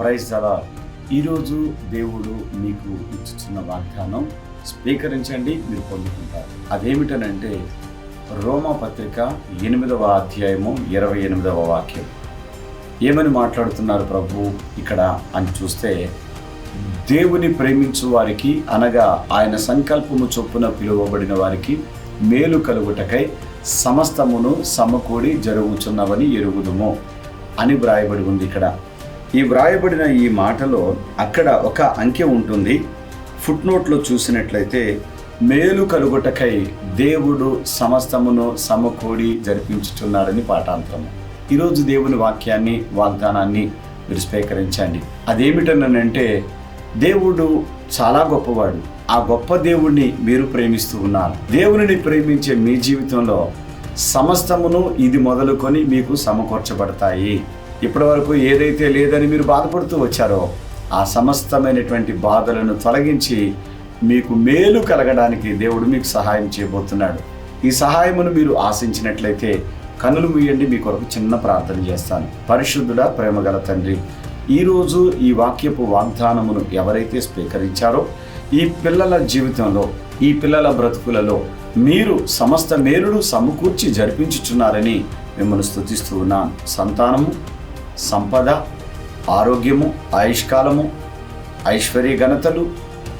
Praise అలా ఈరోజు దేవుడు మీకు ఇచ్చుచున్న వాగ్దానం స్వీకరించండి మీరు పొందుకుంటారు. అదేమిటనంటే రోమా పత్రిక ఎనిమిదవ అధ్యాయము ఇరవై ఎనిమిదవ వాక్యం. ఏమని మాట్లాడుతున్నారు ప్రభు? ఇక్కడ అని చూస్తే దేవుని ప్రేమించు వారికి అనగా ఆయన సంకల్పము చొప్పున పిలువబడిన వారికి మేలు కలుగుటకై సమస్తమును సమకూడి జరుగుచున్నవని ఎరుగుదుము అని వ్రాయబడి ఉంది ఇక్కడ. ఈ వ్రాయబడిన ఈ మాటలో అక్కడ ఒక అంకె ఉంటుంది. ఫుట్ నోట్లో చూసినట్లయితే మేలు కలుగుటకై దేవుడు సమస్తమును సమకూడి జరిపించుతున్నాడని పాఠాంతరము ఈరోజు దేవుని వాక్యాన్ని వాగ్దానాన్ని మీరు స్వీకరించండి. అదేమిటనంటే దేవుడు చాలా గొప్పవాడు. ఆ గొప్ప దేవుణ్ణి మీరు ప్రేమిస్తూ ఉన్నారు. దేవునిని ప్రేమించే మీ జీవితంలో సమస్తమును ఇది మొదలుకొని మీకు సమకూర్చబడతాయి. ఇప్పటి వరకు ఏదైతే లేదని మీరు బాధపడుతూ వచ్చారో ఆ సమస్తమైనటువంటి బాధలను తొలగించి మీకు మేలు కలగడానికి దేవుడు మీకు సహాయం చేయబోతున్నాడు. ఈ సహాయమును మీరు ఆశించినట్లయితే కనులు మూయండి మీ కొరకు చిన్న ప్రార్థన చేస్తాను. పరిశుద్ధుడా ప్రేమగల తండ్రి ఈరోజు ఈ వాక్యపు వాగ్దానమును ఎవరైతే స్వీకరించారో ఈ పిల్లల జీవితంలో ఈ పిల్లల బ్రతుకులలో మీరు సమస్త మేలును సమకూర్చి జరిపించుచున్నారని మిమ్మల్ని స్థుతిస్తూ ఉన్నాను. సంతానము సంపద ఆరోగ్యము ఆయుష్కాలము ఐశ్వర్య ఘనతలు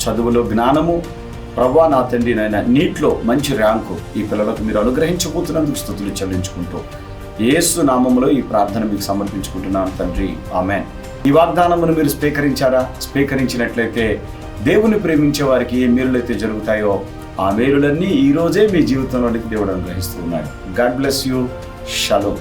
చదువులో జ్ఞానము ప్రభా నా తండ్రి నాయన నీట్లో మంచి ర్యాంకు ఈ పిల్లలకు మీరు అనుగ్రహించబోతున్నందుకు స్థుతులు చెల్లించుకుంటూ ఏసు నామములో ఈ ప్రార్థన మీకు సమర్పించుకుంటున్నాను తండ్రి. ఆమెన్. ఈ వాగ్దానమును మీరు స్వీకరించారా? స్వీకరించినట్లయితే దేవుని ప్రేమించే వారికి ఏ మేలులైతే జరుగుతాయో ఆ మేలులన్నీ ఈ రోజే మీ జీవితంలోనికి దేవుడు అనుగ్రహిస్తున్నాడు గాడ్ బ్లెస్ యూ. షలో.